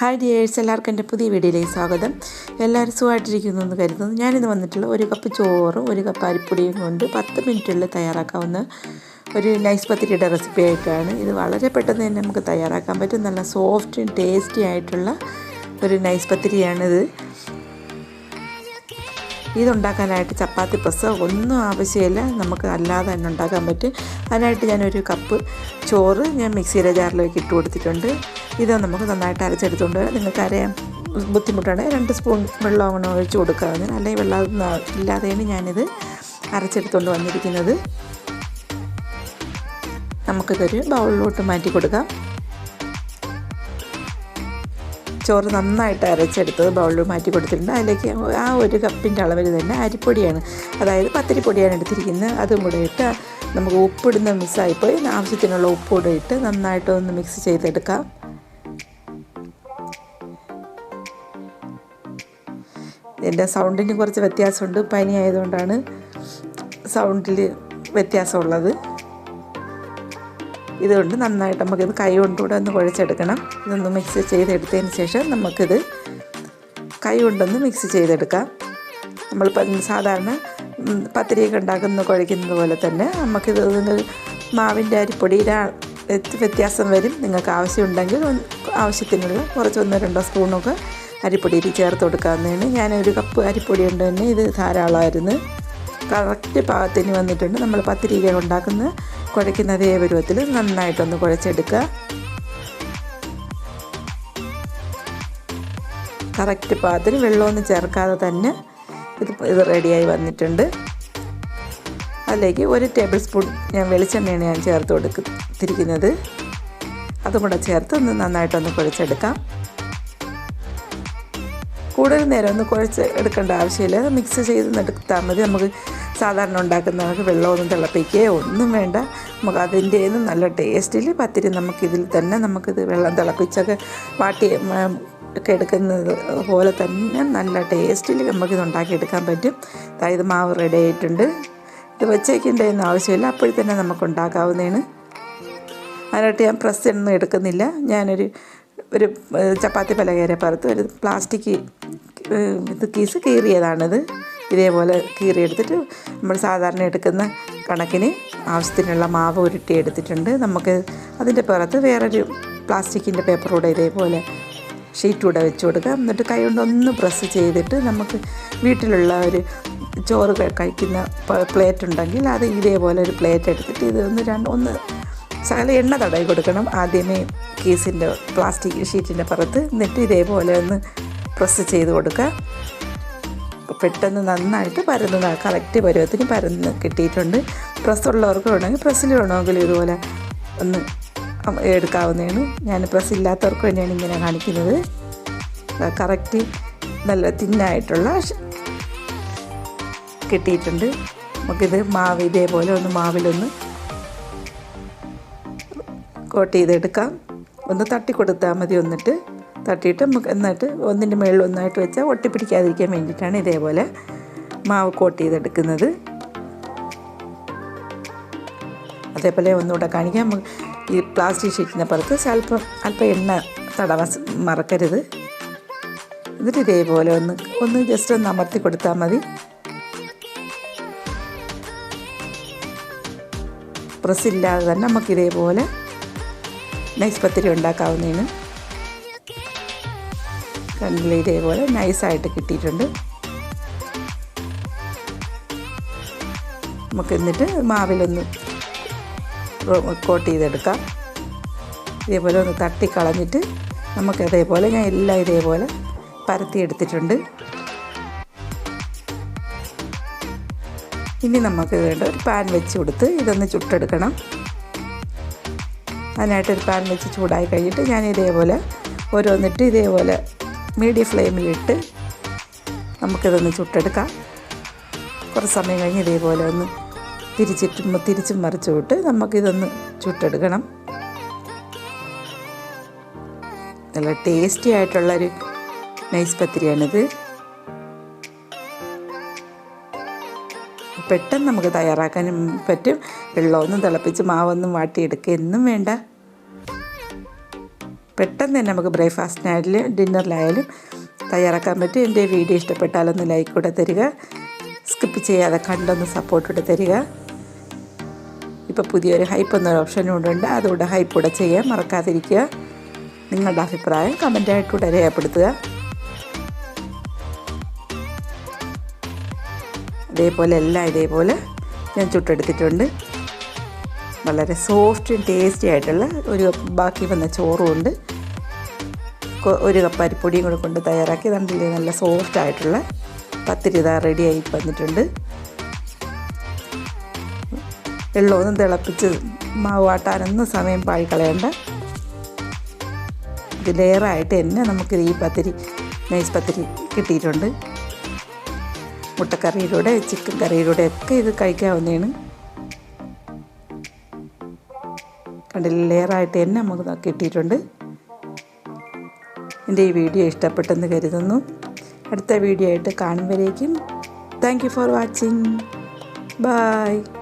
Hi dears എല്ലാവർക്കും എന്റെ പുതിയ വീഡിയോയിലേക്ക് സ്വാഗതം. എല്ലാവരും സുഖമായിട്ടിരിക്കുന്നു എന്ന് കരുതുന്നു. ഞാനിന്ന് വന്നിട്ടുള്ള ഒരു കപ്പ് ചോറും ഒരു കപ്പ് അരിപ്പൊടിയും കൊണ്ട് പത്ത് മിനിറ്റുള്ളിൽ തയ്യാറാക്കാവുന്ന ഒരു നൈസ് പത്തിരിയുടെ റെസിപ്പി ആയിട്ടാണ്. ഇത് വളരെ പെട്ടെന്ന് തന്നെ നമുക്ക് തയ്യാറാക്കാൻ പറ്റും. നല്ല സോഫ്റ്റും ടേസ്റ്റി ആയിട്ടുള്ള ഒരു നൈസ് പത്തിരിയാണിത്. ഇതുണ്ടാക്കാനായിട്ട് ചപ്പാത്തി പ്രസ് ഒന്നും ആവശ്യമില്ല. നമുക്ക് അല്ലാതെ തന്നെ ഉണ്ടാക്കാൻ പറ്റും. അതിനായിട്ട് ഞാനൊരു കപ്പ് ചോറ് ഞാൻ മിക്സിയുടെ ജാറിലേക്ക് ഇട്ട് കൊടുത്തിട്ടുണ്ട്. ഇത് നമുക്ക് നന്നായിട്ട് അരച്ചെടുത്തുകൊണ്ട് നിങ്ങൾക്ക് അറിയാം ബുദ്ധിമുട്ടാണ്. രണ്ട് സ്പൂൺ വെള്ളം അങ്ങനെ ഒഴിച്ച് ഞാൻ അല്ലെങ്കിൽ വെള്ളം ഇല്ലാതെയാണ് ഞാനിത് അരച്ചെടുത്തുകൊണ്ട് വന്നിരിക്കുന്നത്. നമുക്കിതൊരു ബൗളിലോട്ട് മാറ്റി കൊടുക്കാം. ചോറ് നന്നായിട്ട് അരച്ചെടുത്തത് ബൗളിൽ മാറ്റി കൊടുത്തിട്ടുണ്ട്. അതിലേക്ക് ആ ഒരു കപ്പിന്റെ അളവിൽ തന്നെ അരിപ്പൊടിയാണ്. അതായത് പത്തിരിപ്പൊടിയാണ് എടുത്തിരിക്കുന്നത്. അതും കൂടെ ഇട്ട് നമുക്ക് ഉപ്പിടുന്ന മിസ്സായിപ്പോയി. ആവശ്യത്തിനുള്ള ഉപ്പ് കൂടെ ഇട്ട് നന്നായിട്ട് ഒന്ന് മിക്സ് ചെയ്തെടുക്കാം. എന്റെ സൗണ്ടിന് കുറച്ച് വ്യത്യാസമുണ്ട്. പനി ആയതുകൊണ്ടാണ് സൗണ്ടിൽ വ്യത്യാസമുള്ളത്. ഇതുകൊണ്ട് നന്നായിട്ട് നമുക്കിത് കൈ കൊണ്ടുകൂടെ ഒന്ന് കുഴച്ചെടുക്കണം. ഇതൊന്ന് മിക്സ് ചെയ്തെടുത്തതിന് ശേഷം നമുക്കിത് കൈ കൊണ്ടൊന്ന് മിക്സ് ചെയ്തെടുക്കാം. നമ്മൾ സാധാരണ പത്തിരിയൊക്കെ ഉണ്ടാക്കുന്ന കുഴയ്ക്കുന്നത് പോലെ തന്നെ നമുക്കിത് മാവിന്റെ അരിപ്പൊടിയുടെ വ്യത്യാസം വരും. നിങ്ങൾക്ക് ആവശ്യമുണ്ടെങ്കിൽ ആവശ്യത്തിനുള്ള കുറച്ച് ഒന്നോ രണ്ടോ സ്പൂണൊക്കെ അരിപ്പൊടിയിൽ ചേർത്ത് കൊടുക്കാവുന്നതാണ്. ഒരു കപ്പ് അരിപ്പൊടി കൊണ്ട് തന്നെ ഇത് ധാരാളമായിരുന്നു. കറക്റ്റ് പാകത്തിന് വന്നിട്ടുണ്ട്. നമ്മൾ പത്തിരിക ഉണ്ടാക്കുന്ന കുഴയ്ക്കുന്ന അതേ പരുവത്തിൽ നന്നായിട്ടൊന്ന് കുഴച്ചെടുക്കുക. കറക്റ്റ് പാകത്തിന് വെള്ളമൊന്നും ചേർക്കാതെ തന്നെ ഇത് ഇത് റെഡിയായി വന്നിട്ടുണ്ട്. അതിലേക്ക് ഒരു ടേബിൾ സ്പൂൺ ഞാൻ വെളിച്ചെണ്ണയാണ് ഞാൻ ചേർത്ത് കൊടുത്തിരിക്കുന്നത്. അതും കൂടെ ചേർത്ത് ഒന്ന് നന്നായിട്ടൊന്ന് കുഴച്ചെടുക്കാം. കൂടുതൽ നേരം ഒന്ന് കുഴച്ച് എടുക്കേണ്ട ആവശ്യമില്ല. മിക്സ് ചെയ്ത് എടുത്താൽ മതി. നമുക്ക് സാധാരണ ഉണ്ടാക്കുന്നവർക്ക് വെള്ളമൊന്നും തിളപ്പിക്കുകയോ ഒന്നും വേണ്ട. നമുക്ക് അതിന്റെ നല്ല ടേസ്റ്റിൽ പത്തിരി നമുക്കിതിൽ തന്നെ നമുക്കിത് വെള്ളം തിളപ്പിച്ചൊക്കെ വാട്ടി ഒക്കെ എടുക്കുന്നത് പോലെ തന്നെ നല്ല ടേസ്റ്റിൽ നമുക്കിത് ഉണ്ടാക്കിയെടുക്കാൻ പറ്റും. അതായത് മാവ് റെഡി ആയിട്ടുണ്ട്. ഇത് വെച്ചേക്കേണ്ടതെന്ന് ആവശ്യമില്ല. അപ്പോഴും തന്നെ നമുക്ക് ഉണ്ടാക്കാവുന്നതാണ് അതിനായിട്ട് ഞാൻ പ്രസ് ഒന്നും എടുക്കുന്നില്ല. ഞാനൊരു ഒരു ചപ്പാത്തി പലകേരെ പറത്ത് ഒരു പ്ലാസ്റ്റിക് ഇത് കീസ് കീറിയതാണിത്. ഇതേപോലെ കീറിയെടുത്തിട്ട് നമ്മൾ സാധാരണ എടുക്കുന്ന കണക്കിന് ആവശ്യത്തിനുള്ള മാവ് ഉരുട്ടി എടുത്തിട്ടുണ്ട്. നമുക്ക് അതിന്റെ പുറത്ത് വേറൊരു പ്ലാസ്റ്റിക്കിന്റെ പേപ്പറൂടെ ഇതേപോലെ ഷീറ്റ് കൂടെ വെച്ച് കൊടുക്കുക എന്നിട്ട് കൈ കൊണ്ട് ഒന്ന് പ്രസ് ചെയ്തിട്ട് നമുക്ക് വീട്ടിലുള്ള ഒരു ചോറ് കഴിക്കുന്ന പ്ലേറ്റ് ഉണ്ടെങ്കിൽ അത് ഇതേപോലെ ഒരു പ്ലേറ്റ് എടുത്തിട്ട് ഇത് ഒന്ന് രണ്ട് ഒന്ന് ശകലം എണ്ണ തടവി കൊടുക്കണം. ആദ്യമേ കേസിന്റെ പ്ലാസ്റ്റിക് ഷീറ്റിന്റെ പുറത്ത്. എന്നിട്ട് ഇതേപോലെ ഒന്ന് പ്രസ് ചെയ്ത് കൊടുക്കുക. പെട്ടെന്ന് നന്നായിട്ട് പരന്ന് കറക്റ്റ് പരുവത്തിന് പരന്ന് കിട്ടിയിട്ടുണ്ട്. പ്രസ് ഉള്ളവർക്ക് വേണമെങ്കിൽ പ്രസ്സിൽ വേണമെങ്കിൽ ഇതുപോലെ ഒന്ന് എടുക്കാവുന്നതാണ്. ഞാൻ പ്രസ് ഇല്ലാത്തവർക്ക് വേണ്ടിയാണ് ഇങ്ങനെ കാണിക്കുന്നത്. കറക്റ്റ് നല്ല തിന്നായിട്ടുള്ള കിട്ടിയിട്ടുണ്ട്. നമുക്കിത് മാവ് ഇതേപോലെ ഒന്ന് മാവിലൊന്ന് കോട്ട് ചെയ്തെടുക്കാം. ഒന്ന് തട്ടി കൊടുത്താൽ മതി ഒന്നിട്ട്. തട്ടിയിട്ട് നമുക്ക് എന്നിട്ട് ഒന്നിന്റെ മുകളിൽ ഒന്നായിട്ട് വെച്ചാൽ ഒട്ടിപ്പിടിക്കാതിരിക്കാൻ വേണ്ടിയിട്ടാണ് ഇതേപോലെ മാവ് കോട്ട് ചെയ്തെടുക്കുന്നത്. അതേപോലെ ഒന്നുകൂടെ കാണിക്കാം. ഈ പ്ലാസ്റ്റിക് ഷീറ്റിന്റെ പുറത്ത് സ്വല്പം അല്പം എണ്ണ തടവാൻ മറക്കരുത്. എന്നിട്ട് ഇതേപോലെ ഒന്ന് ഒന്ന് ജസ്റ്റ് ഒന്ന് അമർത്തി കൊടുത്താൽ മതി. പ്രസ് ഇല്ലാതെ തന്നെ നമുക്ക് ഇതേപോലെ നൈസ് പത്തിരി ഉണ്ടാക്കാവുന്നതിന് കണ്ടില്ല ഇതേപോലെ നൈസായിട്ട് കിട്ടിയിട്ടുണ്ട്. നമുക്ക് എന്നിട്ട് മാവിലൊന്ന് കോട്ട് ചെയ്തെടുക്കാം. ഇതേപോലെ ഒന്ന് തട്ടിക്കളഞ്ഞിട്ട് നമുക്ക് അതേപോലെ ഞാൻ എല്ലാം ഇതേപോലെ പരത്തി എടുത്തിട്ടുണ്ട്. ഇനി നമുക്ക് വേണ്ട ഒരു പാൻ വെച്ച് കൊടുത്ത് ഇതൊന്ന് ചുട്ടെടുക്കണം. അതിനായിട്ടൊരു പാൻ വെച്ച് ചൂടായി കഴിഞ്ഞിട്ട് ഞാൻ ഇതേപോലെ ഓരോന്നിട്ട് ഇതേപോലെ മീഡിയം ഫ്ലെയിമിലിട്ട് നമുക്കിതൊന്ന് ചുട്ടെടുക്കാം. കുറച്ച് സമയം കഴിഞ്ഞ് ഇതേപോലെ ഒന്ന് തിരിച്ചിട്ട് തിരിച്ചും മറിച്ചും വിട്ട് നമുക്കിതൊന്ന് ചുട്ടെടുക്കണം. നല്ല ടേസ്റ്റി ആയിട്ടുള്ളൊരു നൈസ് പത്തിരിയാണിത്. പെട്ടെന്ന് നമുക്ക് തയ്യാറാക്കാനും പറ്റും. വെള്ളമൊന്നും തിളപ്പിച്ച് മാവൊന്നും വാട്ടിയെടുക്കുക എന്നും വേണ്ട. പെട്ടെന്ന് തന്നെ നമുക്ക് ബ്രേക്ക്ഫാസ്റ്റിനായാലും ഡിന്നറിലായാലും തയ്യാറാക്കാൻ പറ്റും. എന്റെ വീഡിയോ ഇഷ്ടപ്പെട്ടാലൊന്ന് ലൈക്ക് കൂടെ തരിക. സ്കിപ്പ് ചെയ്യാതെ കണ്ടൊന്ന് സപ്പോർട്ട് കൂടെ തരിക. ഇപ്പോൾ പുതിയൊരു ഹൈപ്പ് എന്നൊരു ഓപ്ഷനും കൂടെ ഉണ്ട് അതുകൂടെ ഹൈപ്പ് കൂടെ ചെയ്യാൻ മറക്കാതിരിക്കുക. നിങ്ങളുടെ അഭിപ്രായം കമന്റായിട്ടൂടെ രേഖപ്പെടുത്തുക. അതേപോലെ എല്ലാം ഇതേപോലെ ഞാൻ ചുട്ടെടുത്തിട്ടുണ്ട്. വളരെ സോഫ്റ്റും ടേസ്റ്റി ആയിട്ടുള്ള ഒരു ബാക്കി വന്ന ചോറും ഉണ്ട്. കൊ- ഒരു കപ്പ് അരിപ്പൊടിയും കൂടെ കൊണ്ട് തയ്യാറാക്കി. കണ്ടില്ലേ നല്ല സോഫ്റ്റ് ആയിട്ടുള്ള പത്തിരി ഇതാ റെഡി ആയി വന്നിട്ടുണ്ട്. വെള്ളമൊന്നും തിളപ്പിച്ച് മാവ് ആട്ടാനൊന്നും സമയം പാഴി കളയണ്ട ഇത് ലെയറായിട്ട് തന്നെ നമുക്ക് ഈ പത്തിരി നൈസ് പത്തിരി കിട്ടിയിട്ടുണ്ട്. മുട്ടക്കറിയിലൂടെ ചിക്കൻ കറിയിലൂടെ ഒക്കെ ഇത് കഴിക്കാവുന്നതാണ്. കണ്ടില്ല ലെയറായിട്ട് തന്നെ നമുക്ക് കിട്ടിയിട്ടുണ്ട്. എന്റെ ഈ വീഡിയോ ഇഷ്ടപ്പെട്ടെന്ന് കരുതുന്നു. അടുത്ത വീഡിയോ ആയിട്ട് കാണുമ്പോഴേക്കും. Thank you for watching bye